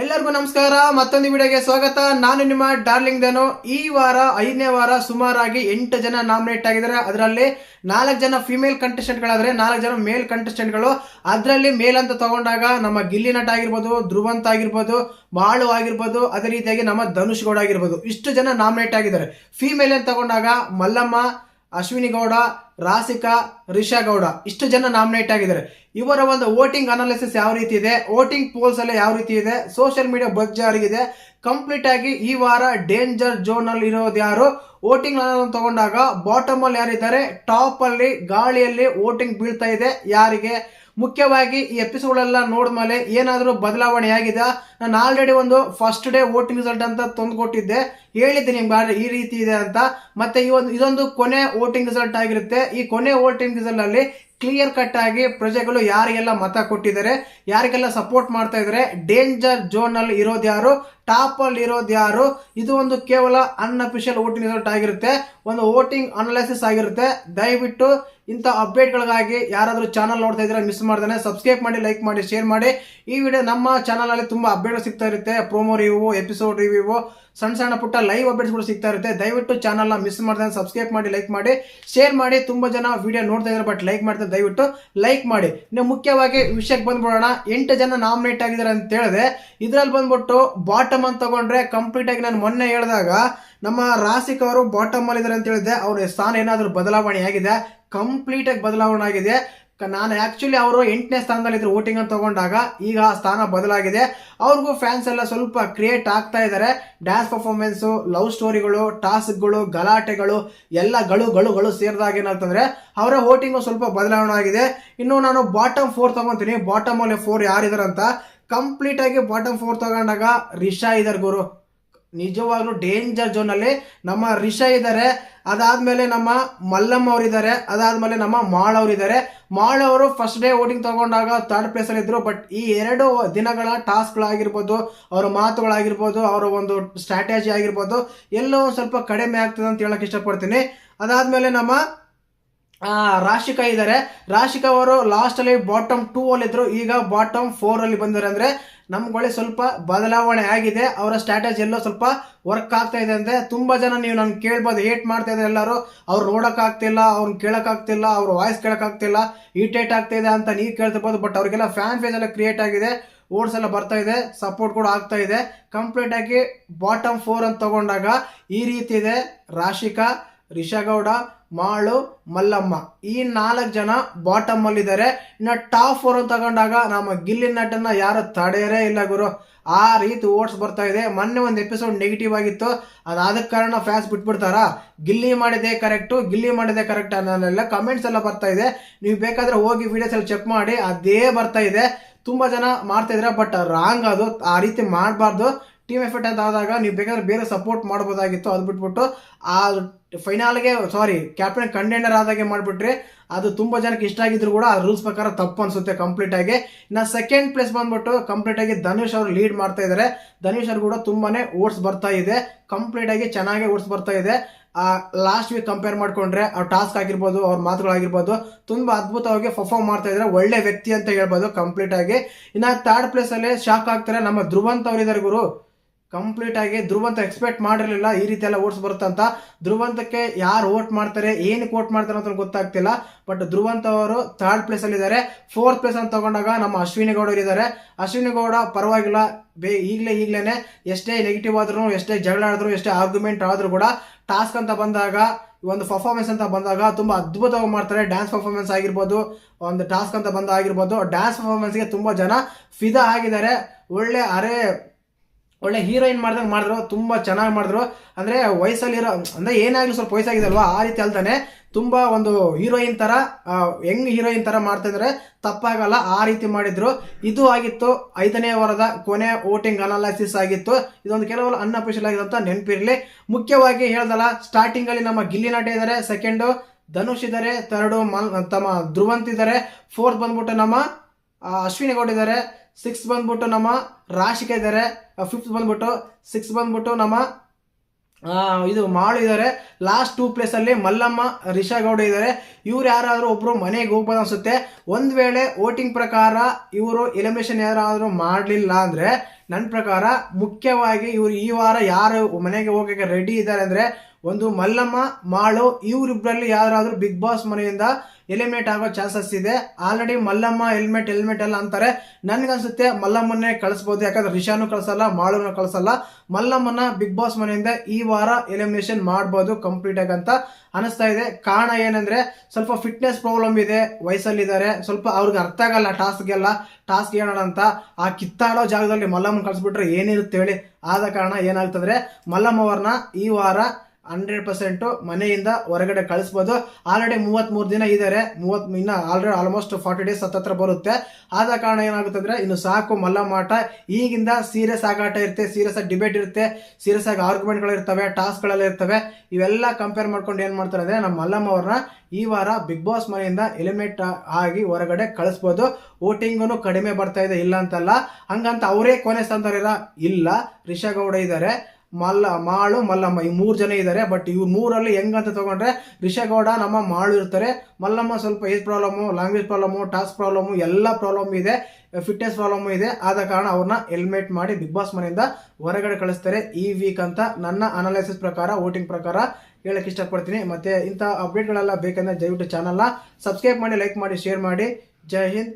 ಎಲ್ಲರಿಗೂ ನಮಸ್ಕಾರ. ಮತ್ತೊಂದು ವಿಡಿಯೋಗೆ ಸ್ವಾಗತ. ನಾನು ನಿಮ್ಮ ಡಾರ್ಲಿಂಗ್ ಧನು. ಈ ವಾರ, ಐದನೇ ವಾರ ಸುಮಾರಾಗಿ ಎಂಟು ಜನ ನಾಮಿನೇಟ್ ಆಗಿದ್ದಾರೆ. ಅದರಲ್ಲಿ ನಾಲ್ಕು ಜನ ಫಿಮೇಲ್ ಕಂಟೆಸ್ಟೆಂಟ್ಗಳಾದರೆ ನಾಲ್ಕು ಜನ ಮೇಲ್ ಕಂಟೆಸ್ಟೆಂಟ್ಗಳು ಅದರಲ್ಲಿ ಮೇಲ್ ಅಂತ ತಗೊಂಡಾಗ ನಮ್ಮ ಗಿಲ್ಲಿ ನಟ ಆಗಿರ್ಬೋದು, ಧ್ರುವಂತ ಆಗಿರ್ಬೋದು, ಮಾಳು ಆಗಿರ್ಬೋದು, ಅದೇ ರೀತಿಯಾಗಿ ನಮ್ಮ ಧನುಷ್ ಗೌಡ ಆಗಿರ್ಬೋದು. ಇಷ್ಟು ಜನ ನಾಮಿನೇಟ್ ಆಗಿದ್ದಾರೆ. ಫಿಮೇಲ್ ಅಂತ ತಗೊಂಡಾಗ ಮಲ್ಲಮ್ಮ, ಅಶ್ವಿನಿ ಗೌಡ ರಾಸಿಕಾ ರಿಷಾ ಗೌಡ ಇಷ್ಟು ಜನ ನಾಮಿನೇಟ್ ಆಗಿದ್ದಾರೆ. ಇವರ ಒಂದು ವೋಟಿಂಗ್ ಅನಾಲಿಸಿಸ್ ಯಾವ ರೀತಿ ಇದೆ? ವೋಟಿಂಗ್ ಪೋಲ್ಸ್ ಅಲ್ಲಿ ಯಾವ ರೀತಿ ಇದೆ? ಸೋಷಿಯಲ್ ಮೀಡಿಯಾ ಬಜ್ ಆಗಿದೆ ಕಂಪ್ಲೀಟ್ ಆಗಿ ಈ ವಾರ ಡೇಂಜರ್ ಝೋನ್ ಅಲ್ಲಿ ಇರೋದು ಯಾರು? ವೋಟಿಂಗ್ ತಗೊಂಡಾಗ ಬಾಟಮ್ ಅಲ್ಲಿ ಯಾರಿದ್ದಾರೆ? ಟಾಪ್ ಅಲ್ಲಿ, ಗಾಳಿಯಲ್ಲಿ ವೋಟಿಂಗ್ ಬೀಳ್ತಾ ಇದೆ. ಯಾರಿಗೆ? ಮುಖ್ಯವಾಗಿ ಈ ಎಪಿಸೋಡ್ ಎಲ್ಲ ನೋಡಿದ್ಮೇಲೆ ಏನಾದರೂ ಬದಲಾವಣೆ ಆಗಿದೆ ನಾನು ಆಲ್ರೆಡಿ ಒಂದು ಫಸ್ಟ್ ಡೇ ವೋಟಿಂಗ್ ರಿಸಲ್ಟ್ ಅಂತ ತಂದು ಕೊಟ್ಟಿದ್ದೆ ಹೇಳಿದ್ದೆ ನಿಮ್ಗೆ ಈ ರೀತಿ ಇದೆ ಅಂತ. ಮತ್ತೆ ಈ ಒಂದು, ಇದೊಂದು ಕೊನೆ ವೋಟಿಂಗ್ ರಿಸಲ್ಟ್ ಆಗಿರುತ್ತೆ. ಈ ಕೊನೆ ವೋಟಿಂಗ್ ರಿಸಲ್ಟ್ ಅಲ್ಲಿ ಕ್ಲಿಯರ್ ಕಟ್ ಆಗಿ ಪ್ರಜೆಗಳು ಯಾರಿಗೆಲ್ಲ ಮತ ಕೊಟ್ಟಿದ್ದಾರೆ, ಯಾರಿಗೆಲ್ಲ ಸಪೋರ್ಟ್ ಮಾಡ್ತಾ ಇದ್ದಾರೆ ಡೇಂಜರ್ ಝೋನ್ ಅಲ್ಲಿ ಇರೋದು ಯಾರು ಟಾಪ್ ಅಲ್ಲಿ ಇರೋದು ಯಾರು? ಇದು ಒಂದು ಕೇವಲ ಅನ್ಅಫಿಷಿಯಲ್ ವೋಟಿಂಗ್ ರಿಸಲ್ಟ್ ಆಗಿರುತ್ತೆ. ಒಂದು ವೋಟಿಂಗ್ ಅನಾಲಿಸಿಸ್ ಆಗಿರುತ್ತೆ. ದಯವಿಟ್ಟು ಇಂಥ ಅಪ್ಡೇಟ್ಗಳಿಗಾಗಿ ಯಾರಾದರೂ ಚಾನಲ್ ನೋಡ್ತಾ ಇದ್ರೆ ಮಿಸ್ ಮಾಡ್ದೇನೆ ಸಬ್ಸ್ಕ್ರೈಬ್ ಮಾಡಿ ಲೈಕ್ ಮಾಡಿ ಶೇರ್ ಮಾಡಿ. ಈ ವಿಡಿಯೋ ನಮ್ಮ ಚಾನಲಲ್ಲಿ ತುಂಬ ಅಪ್ಡೇಟ್ ಸಿಗ್ತಾ ಇರುತ್ತೆ. ಪ್ರೋಮೋ ರಿವ್ಯೂ ಎಪಿಸೋಡ್ ರಿವ್ಯೂ ಸಣ್ಣ ಸಣ್ಣ ಪುಟ್ಟ ಲೈವ್ ಅಪ್ಡೇಟ್ಸ್ಗಳು ಸಿಗ್ತಾ ಇರುತ್ತೆ. ದಯವಿಟ್ಟು ಚಾನಲ್ನ ಮಿಸ್ ಮಾಡ್ದೆ ಸಬ್ಸ್ಕ್ರೈಬ್ ಮಾಡಿ ಲೈಕ್ ಮಾಡಿ ಶೇರ್ ಮಾಡಿ. ತುಂಬ ಜನ ವಿಡಿಯೋ ನೋಡ್ತಾ ಇದ್ದಾರೆ ಬಟ್ ಲೈಕ್ ಮಾಡ್ತಾರೆ, ದಯವಿಟ್ಟು ಲೈಕ್ ಮಾಡಿ. ಇನ್ನು ಮುಖ್ಯವಾಗಿ ವಿಷಯಕ್ಕೆ ಬಂದ್ಬಿಡೋಣ. ಎಂಟು ಜನ ನಾಮಿನೇಟ್ ಆಗಿದ್ದಾರೆ ಅಂತ ಹೇಳಿದೆ ಇದ್ರಲ್ಲಿ ಬಂದ್ಬಿಟ್ಟು ಬಾಟಮ್ ಅಂತ ತಗೊಂಡ್ರೆ ಕಂಪ್ಲೀಟ್ ಆಗಿ ನಾನು ಮೊನ್ನೆ ಹೇಳಿದಾಗ ನಮ್ಮ ರಾಸಿಕ್ ಅವರು ಬಾಟಮ್ ಅಲ್ಲಿ ಇದ್ದಾರೆ ಅಂತ ಹೇಳಿದೆ ಅವ್ರ ಸ್ಥಾನ ಏನಾದರೂ ಬದಲಾವಣೆ ಆಗಿದೆ? ಕಂಪ್ಲೀಟ್ ಆಗಿ ಬದಲಾವಣೆ ಆಗಿದೆ. ನಾನು ಆಕ್ಚುಲಿ ಅವರು ಎಂಟನೇ ಸ್ಥಾನದಲ್ಲಿ ಇದ್ರು ವೋಟಿಂಗ್ ಅಂತ ತಗೊಂಡಾಗ ಈಗ ಆ ಸ್ಥಾನ ಬದಲಾಗಿದೆ. ಅವ್ರಿಗೂ ಫ್ಯಾನ್ಸ್ ಎಲ್ಲ ಸ್ವಲ್ಪ ಕ್ರಿಯೇಟ್ ಆಗ್ತಾ ಇದ್ದಾರೆ. ಡ್ಯಾನ್ಸ್ ಪರ್ಫಾರ್ಮೆನ್ಸು ಲವ್ ಸ್ಟೋರಿಗಳು ಟಾಸ್ಕ್ಗಳು ಗಲಾಟೆಗಳು, ಎಲ್ಲ ಗಳು ಗಳು ಸೇರಿದಾಗ ಏನಾಗ್ತಂದ್ರೆ, ಅವರ ವೋಟಿಂಗು ಸ್ವಲ್ಪ ಬದಲಾವಣೆ ಆಗಿದೆ. ಇನ್ನು ನಾನು ಬಾಟಮ್ ಫೋರ್ ತಗೊಂತೀನಿ. ಬಾಟಮ್ ಅಲ್ಲಿ ಫೋರ್ ಯಾರಿದಾರಂತ? ಕಂಪ್ಲೀಟ್ ಆಗಿ ಬಾಟಮ್ ಫೋರ್ ತಗೊಂಡಾಗ ರಿಷಾ ಇದಾರೆ ಗುರು. ನಿಜವಾಗ್ಲೂ ಡೇಂಜರ್ ಝೋನ್ ಅಲ್ಲಿ ನಮ್ಮ ರಿಷ ಇದ್ದಾರೆ ಅದಾದ್ಮೇಲೆ ನಮ್ಮ ಮಲ್ಲಮ್ಮ ಅವರಿದ್ದಾರೆ ಅದಾದ್ಮೇಲೆ ನಮ್ಮ ಮಾಳ್ ಅವರಿದ್ದಾರೆ ಮಾಳ್ ಅವರು ಫಸ್ಟ್ ಡೇ ವೋಟಿಂಗ್ ತಗೊಂಡಾಗ ಥರ್ಡ್ ಪ್ಲೇಸ್ ಅಲ್ಲಿ ಇದ್ರು ಬಟ್ ಈ ಎರಡು ದಿನಗಳ ಟಾಸ್ಕ್ಗಳಾಗಿರ್ಬೋದು ಅವರ ಮಾತುಗಳಾಗಿರ್ಬೋದು, ಅವರ ಒಂದು ಸ್ಟ್ರಾಟಜಿ ಆಗಿರ್ಬೋದು, ಎಲ್ಲೋ ಸ್ವಲ್ಪ ಕಡಿಮೆ ಆಗ್ತದೆ ಅಂತ ಹೇಳಕ್ ಇಷ್ಟಪಡ್ತೀನಿ. ಅದಾದ್ಮೇಲೆ ನಮ್ಮ ರಾಶಿಕಾ ಇದ್ದಾರೆ ರಾಶಿಕಾ ಅವರು ಲಾಸ್ಟ್ ಅಲ್ಲಿ ಬಾಟಮ್ ಟೂ ಅಲ್ಲಿ ಇದ್ರು, ಈಗ ಬಾಟಮ್ ಫೋರ್ ಅಲ್ಲಿ ಬಂದಿದ್ದಾರೆ ಅಂದ್ರೆ ನಮ್ಗೊಳ್ಳೆ ಸ್ವಲ್ಪ ಬದಲಾವಣೆ ಆಗಿದೆ. ಅವರ ಸ್ಟ್ರಾಟಜಿ ಎಲ್ಲೋ ಸ್ವಲ್ಪ ವರ್ಕ್ ಆಗ್ತಾ ಇದೆ ಅಂದ್ರೆ ತುಂಬ ಜನ ನೀವು ನಾನು ಕೇಳ್ಬೋದು ಹೇಟ್ ಮಾಡ್ತಾ ಇದ್ದಾರೆ ಎಲ್ಲರೂ ಅವ್ರು ನೋಡೋಕ್ಕಾಗ್ತಿಲ್ಲ ಅವ್ರನ್ನ ಕೇಳೋಕ್ಕಾಗ್ತಿಲ್ಲ ಅವ್ರ ವಾಯ್ಸ್ ಕೇಳೋಕ್ಕಾಗ್ತಿಲ್ಲ ಇರಿಟೇಟ್ ಆಗ್ತಾ ಇದೆ ಅಂತ ನೀವು ಕೇಳ್ತಿರ್ಬೋದು ಬಟ್ ಅವ್ರಿಗೆಲ್ಲ ಫ್ಯಾನ್ ಫೇಸ್ ಎಲ್ಲ ಕ್ರಿಯೇಟ್ ಆಗಿದೆ ಓಟ್ಸ್ ಎಲ್ಲ ಬರ್ತಾ ಇದೆ ಸಪೋರ್ಟ್ ಕೂಡ ಆಗ್ತಾ ಇದೆ. ಕಂಪ್ಲೀಟ್ ಆಗಿ ಬಾಟಮ್ ಫೋರ್ ಅಂತ ತಗೊಂಡಾಗ ಈ ರೀತಿ ಇದೆ. ರಾಶಿಕಾ ರಿಷಾಗೌಡ ಮಾಳು ಮಲ್ಲಮ್ಮ. ಈ ನಾಲ್ಕು ಜನ ಬಾಟಮ್ ಅಲ್ಲಿ ಇದ್ದಾರೆ ಇನ್ನು ಟಾಪ್ ಫೋರ್ ತಗೊಂಡಾಗ ನಮ್ಮ ಗಿಲ್ಲಿ ನಟನ್ನ ಯಾರು ತಡೆಯರೇ ಇಲ್ಲ ಗುರು. ಆ ರೀತಿ ಓಟ್ಸ್ ಬರ್ತಾ ಇದೆ. ಮೊನ್ನೆ ಒಂದು ಎಪಿಸೋಡ್ ನೆಗೆಟಿವ್ ಆಗಿತ್ತು. ಅದಾದ ಕಾರಣ ಫ್ಯಾನ್ಸ್ ಬಿಟ್ಬಿಡ್ತಾರಾ? ಗಿಲ್ಲಿ ಮಾಡಿದೆ ಕರೆಕ್ಟು ಗಿಲ್ಲಿ ಮಾಡಿದೆ ಕರೆಕ್ಟ್ ಅನ್ನೋಲ್ಲ ಕಮೆಂಟ್ಸ್ ಎಲ್ಲ ಬರ್ತಾ ಇದೆ. ನೀವು ಬೇಕಾದ್ರೆ ಹೋಗಿ ವಿಡಿಯೋಸ್ ಎಲ್ಲ ಚೆಕ್ ಮಾಡಿ, ಅದೇ ಬರ್ತಾ ಇದೆ. ತುಂಬಾ ಜನ ಮಾಡ್ತಾ ಇದ್ರೆ ಬಟ್ ರಾಂಗ್ ಅದು. ಆ ರೀತಿ ಮಾಡಬಾರ್ದು. ಟೀಮ್ ಎಫೆಕ್ಟ್ ಅಂತ ಆದಾಗ ನೀವು ಬೇಕಾದ್ರೆ ಬೇರೆ ಸಪೋರ್ಟ್ ಮಾಡ್ಬೋದಾಗಿತ್ತು. ಅದು ಬಿಟ್ಬಿಟ್ಟು ಆ ಫೈನಲ್ಗೆ ಸಾರಿ ಕ್ಯಾಪ್ಟನ್ ಕಂಟೆಂಡರ್ ಆದಾಗೆ ಮಾಡಿಬಿಟ್ರೆ ಅದು ತುಂಬಾ ಜನಕ್ಕೆ ಇಷ್ಟ ಆಗಿದ್ರು ಕೂಡ ಆ ರೂಲ್ಸ್ ಪ್ರಕಾರ ತಪ್ಪು ಅನ್ಸುತ್ತೆ ಕಂಪ್ಲೀಟ್ ಆಗಿ. ಇನ್ನು ಸೆಕೆಂಡ್ ಪ್ಲೇಸ್ ಬಂದ್ಬಿಟ್ಟು ಕಂಪ್ಲೀಟ್ ಆಗಿ ಧನುಷ್ ಅವರು ಲೀಡ್ ಮಾಡ್ತಾ ಇದ್ದಾರೆ ಧನುಷ್ ಅವರು ಕೂಡ ತುಂಬಾನೇ ಓಟ್ಸ್ ಬರ್ತಾ ಇದೆ. ಕಂಪ್ಲೀಟ್ ಆಗಿ ಚೆನ್ನಾಗಿ ಓಟ್ಸ್ ಬರ್ತಾ ಇದೆ. ಆ ಲಾಸ್ಟ್ ವೀಕ್ ಕಂಪೇರ್ ಮಾಡ್ಕೊಂಡ್ರೆ ಅವ್ರ ಟಾಸ್ಕ್ ಆಗಿರ್ಬೋದು, ಅವ್ರ ಮಾತುಗಳಾಗಿರ್ಬೋದು ತುಂಬಾ ಅದ್ಭುತವಾಗಿ ಪರ್ಫಾರ್ಮ್ ಮಾಡ್ತಾ ಇದ್ದಾರೆ ಒಳ್ಳೆ ವ್ಯಕ್ತಿ ಅಂತ ಹೇಳ್ಬೋದು ಕಂಪ್ಲೀಟ್ ಆಗಿ. ಇನ್ನ ಥರ್ಡ್ ಪ್ಲೇಸ್ ಅಲ್ಲಿ ಶಾಕ್ ಆಗ್ತಾರೆ ನಮ್ಮ ಧ್ರುವಂತ್ ಅವರಿದ್ದಾರೆ ಗುರು. ಕಂಪ್ಲೀಟ್ ಆಗಿ ಧ್ರುವಂತ ಎಕ್ಸ್ಪೆಕ್ಟ್ ಮಾಡಿರಲಿಲ್ಲ, ಈ ರೀತಿ ಎಲ್ಲ ಓಟ್ಸ್ ಬರುತ್ತಂತ ಧ್ರುವಂತಕ್ಕೆ ಯಾರು ಓಟ್ ಮಾಡ್ತಾರೆ, ಏನಕ್ಕೆ ಓಟ್ ಮಾಡ್ತಾರೆ ಅಂತ ಗೊತ್ತಾಗ್ತಿಲ್ಲ. ಬಟ್ ಧ್ರುವಂತ ಅವರು ಥರ್ಡ್ ಪ್ಲೇಸ್ ಅಲ್ಲಿ ಇದ್ದಾರೆ. ಫೋರ್ತ್ ಪ್ಲೇಸ್ ಅಂತ ತಗೊಂಡಾಗ ನಮ್ಮ ಅಶ್ವಿನಿ ಗೌಡರು ಇದ್ದಾರೆ. ಅಶ್ವಿನಿ ಗೌಡ ಪರವಾಗಿಲ್ಲ, ಬೇ ಈಗಲೇ ಈಗಲೇ ಎಷ್ಟೇ ನೆಗೆಟಿವ್ ಆದ್ರೂ, ಎಷ್ಟೇ ಜಗಳ ಆಡಿದ್ರು ಎಷ್ಟೇ ಆರ್ಗ್ಯುಮೆಂಟ್ ಆದ್ರೂ ಕೂಡ ಟಾಸ್ಕ್ ಅಂತ ಬಂದಾಗ, ಒಂದು ಪರ್ಫಾರ್ಮೆನ್ಸ್ ಅಂತ ಬಂದಾಗ ತುಂಬಾ ಅದ್ಭುತವಾಗಿ ಮಾಡ್ತಾರೆ. ಡ್ಯಾನ್ಸ್ ಪರ್ಫಾರ್ಮೆನ್ಸ್ ಆಗಿರ್ಬೋದು, ಒಂದು ಟಾಸ್ಕ್ ಅಂತ ಬಂದ ಆಗಿರ್ಬೋದು ಡ್ಯಾನ್ಸ್ ಪರ್ಫಾರ್ಮೆನ್ಸ್ಗೆ ತುಂಬಾ ಜನ ಫಿದಾ ಆಗಿದ್ದಾರೆ. ಒಳ್ಳೆ ಅರೆ ಒಳ್ಳೆ ಹೀರೋಯಿನ್ ಮಾಡ್ದಂಗೆ ಮಾಡಿದ್ರು, ತುಂಬ ಚೆನ್ನಾಗಿ ಮಾಡಿದ್ರು. ಅಂದರೆ ವಯಸ್ಸಲ್ಲಿರೋ, ಅಂದರೆ ಏನಾಗಲೂ ಸ್ವಲ್ಪ ವಯಸ್ಸಾಗಿದೆ ಅಲ್ವಾ ಆ ರೀತಿ ಅಲ್ತಾನೆ ತುಂಬ ಒಂದು ಹೀರೋಯಿನ್ ಥರ ಹೆಂಗ್ ಹೀರೋಯಿನ್ ಥರ ಮಾಡ್ತಾ ಇದ್ರೆ. ತಪ್ಪಾಗಲ್ಲ, ಆ ರೀತಿ ಮಾಡಿದ್ರು. ಇದು ಆಗಿತ್ತು ಐದನೇ ವಾರದ ಕೊನೆ ವೋಟಿಂಗ್ ಅನಾಲಿಸಿಸ್ ಆಗಿತ್ತು. ಇದೊಂದು ಕೆಲವು ಅನ್ಅಫಿಷಿಯಲ್ ಆಗಿದಂತ ನೆನಪಿರಲಿ. ಮುಖ್ಯವಾಗಿ ಹೇಳ್ದಲ್ಲ ಸ್ಟಾರ್ಟಿಂಗ್ ಅಲ್ಲಿ ನಮ್ಮ ಗಿಲ್ಲಿ ನಟ ಇದ್ದಾರೆ ಸೆಕೆಂಡ್ ಧನುಷ್ ಇದ್ದಾರೆ ಥರ್ಡ್ ತಮ್ಮ ಧ್ರುವಂತ್ ಇದ್ದಾರೆ ಫೋರ್ತ್ ಬಂದ್ಬಿಟ್ಟು ನಮ್ಮ ಅಶ್ವಿನಿ ಗೌಡ ಇದ್ದಾರೆ ಸಿಕ್ಸ್ ಬಂದ್ಬಿಟ್ಟು ನಮ್ಮ ರಾಶಿಕ ಇದ್ದಾರೆ ಫಿಫ್ತ್ ಬಂದ್ಬಿಟ್ಟು ಸಿಕ್ಸ್ ಬಂದ್ಬಿಟ್ಟು ನಮ್ಮ ಇದು ಮಾಳು ಇದ್ದಾರೆ ಲಾಸ್ಟ್ ಟೂ ಪ್ಲೇಸಲ್ಲಿ ಮಲ್ಲಮ್ಮ, ರಿಷಾ ಗೌಡ ಇದ್ದಾರೆ ಇವ್ರು ಯಾರಾದರೂ ಒಬ್ಬರು ಮನೆಗೆ ಹೋಗ್ಬೋದು ಅನಿಸುತ್ತೆ. ಒಂದು ವೇಳೆ ವೋಟಿಂಗ್ ಪ್ರಕಾರ ಇವರು ಎಲಿಮಿನೇಷನ್ ಯಾರಾದರೂ ಮಾಡಲಿಲ್ಲ ಅಂದರೆ ನನ್ನ ಪ್ರಕಾರ ಮುಖ್ಯವಾಗಿ ಇವರು ಈ ವಾರ ಯಾರು ಮನೆಗೆ ಹೋಗಕ್ಕೆ ರೆಡಿ ಇದ್ದಾರೆ ಅಂದರೆ, ಒಂದು ಮಲ್ಲಮ್ಮ, ಮಾಳು ಇವರಿಬ್ಬರಲ್ಲಿ ಯಾರಾದರೂ ಬಿಗ್ ಬಾಸ್ ಮನೆಯಿಂದ ಎಲಿಮಿನೇಟ್ ಆಗೋ ಚಾನ್ಸಸ್ ಇದೆ. ಆಲ್ರೆಡಿ ಮಲ್ಲಮ್ಮ ಹೆಲ್ಮೆಟ್ ಹೆಲ್ಮೆಟ್ ಎಲ್ಲ ಅಂತಾರೆ. ನನಗನ್ಸುತ್ತೆ ಮಲ್ಲಮ್ಮನ್ನೇ ಕಳಿಸ್ಬೋದು. ಯಾಕಂದ್ರೆ ರಿಷಾನು ಕಳಿಸಲ್ಲ, ಮಾಳೂನು ಕಳಿಸಲ್ಲ. ಮಲ್ಲಮ್ಮನ ಬಿಗ್ ಬಾಸ್ ಮನೆಯಿಂದ ಈ ವಾರ ಎಲಿಮಿನೇಷನ್ ಮಾಡ್ಬೋದು ಕಂಪ್ಲೀಟ್ ಆಗಂತ ಅನಿಸ್ತಾ ಇದೆ. ಕಾರಣ ಏನಂದ್ರೆ ಸ್ವಲ್ಪ ಫಿಟ್ನೆಸ್ ಪ್ರಾಬ್ಲಮ್ ಇದೆ. ವಯಸ್ಸಲ್ಲಿದ್ದಾರೆ. ಸ್ವಲ್ಪ ಅವ್ರಿಗೆ ಅರ್ಥ ಆಗಲ್ಲ ಟಾಸ್ಕ್ಗೆಲ್ಲ. ಟಾಸ್ಕ್ ಏನೋಣ ಅಂತ. ಆ ಕಿತ್ತಾಡೋ ಜಾಗದಲ್ಲಿ ಮಲ್ಲಮ್ಮನ ಕಳಿಸ್ಬಿಟ್ರೆ ಏನಿರುತ್ತೆ ಹೇಳಿ. ಆದ ಕಾರಣ ಏನಾಗ್ತದ್ರೆ ಮಲ್ಲಮ್ಮ ಅವ್ರನ್ನ ಈ ವಾರ ಹಂಡ್ರೆಡ್ ಪರ್ಸೆಂಟ್ ಮನೆಯಿಂದ ಹೊರಗಡೆ ಕಳಿಸ್ಬೋದು. ಆಲ್ರೆಡಿ ಮೂವತ್ಮೂರು ದಿನ ಇದ್ದಾರೆ ಮೂವತ್ ಇನ್ನ ಆಲ್ರೆಡಿ ಆಲ್ಮೋಸ್ಟ್ ಫಾರ್ಟಿ ಡೇಸ್ ಹತ್ತತ್ರ ಬರುತ್ತೆ. ಆದ ಕಾರಣ ಏನಾಗುತ್ತೆ ಅಂದ್ರೆ ಇನ್ನು ಸಾಕು ಮಲ್ಲಮಾಟ ಈಗಿಂದ ಸೀರಿಯಸ್ ಆಗಾಟ ಇರುತ್ತೆ ಸೀರಿಯಸ್ ಆಗಿ ಡಿಬೇಟ್ ಇರುತ್ತೆ ಸೀರಿಯಸ್ ಆಗಿ ಆರ್ಗ್ಯುಮೆಂಟ್ಗಳು ಇರ್ತವೆ ಟಾಸ್ಕ್ಗಳೆಲ್ಲ ಇರ್ತವೆ. ಇವೆಲ್ಲ ಕಂಪೇರ್ ಮಾಡ್ಕೊಂಡು ಏನ್ ಮಾಡ್ತಾರೆ ಅಂದ್ರೆ ನಮ್ಮ ಮಲ್ಲಮ್ಮ ಅವ್ರನ್ನ ಈ ವಾರ ಬಿಗ್ ಬಾಸ್ ಮನೆಯಿಂದ ಎಲಿಮಿನೇಟ್ ಆಗಿ ಹೊರಗಡೆ ಕಳಿಸ್ಬೋದು. ವೋಟಿಂಗು ಕಡಿಮೆ ಬರ್ತಾ ಇದೆ, ಇಲ್ಲ ಅಂತಲ್ಲ. ಹಂಗಂತ ಅವರೇ ಕೊನೆ ಸಂದರ್ಭ ಇಲ್ಲ. ರಿಷಾ ಗೌಡ ಇದ್ದಾರೆ ಮಲ್ಲ, ಮಾಳು, ಮಲ್ಲಮ್ಮ. ಈ ಮೂರು ಜನ ಇದ್ದಾರೆ ಬಟ್ ಇವ್ರು ಮೂರಲ್ಲಿ ಹೆಂಗಂತ ತಗೊಂಡ್ರೆ, ರಿಷಗೌಡ, ನಮ್ಮ ಮಾಳು ಇರ್ತಾರೆ. ಮಲ್ಲಮ್ಮ ಸ್ವಲ್ಪ age problem language problem task problem ಎಲ್ಲ ಪ್ರಾಬ್ಲಮ್ ಇದೆ ಫಿಟ್ನೆಸ್ ಪ್ರಾಬ್ಲಮ್ ಇದೆ. ಆದ ಕಾರಣ ಅವ್ರನ್ನ ಹೆಲ್ಮೆಟ್ ಮಾಡಿ ಬಿಗ್ ಬಾಸ್ ಮನೆಯಿಂದ ಹೊರಗಡೆ ಕಳಿಸ್ತಾರೆ ಈ ವೀಕ್ ಅಂತ ನನ್ನ ಅನಾಲಿಸಿಸ್ ಪ್ರಕಾರ ವೋಟಿಂಗ್ ಪ್ರಕಾರ ಹೇಳಕ್ಕೆ ಇಷ್ಟಪಡ್ತೀನಿ. ಮತ್ತೆ ಇಂಥ ಅಪ್ಡೇಟ್ಗಳೆಲ್ಲ ಬೇಕಂದ್ರೆ ದಯವಿಟ್ಟು ಚಾನಲ್ನ ಸಬ್ಸ್ಕ್ರೈಬ್ ಮಾಡಿ ಲೈಕ್ ಮಾಡಿ ಶೇರ್ ಮಾಡಿ. ಜೈ ಹಿಂದ್.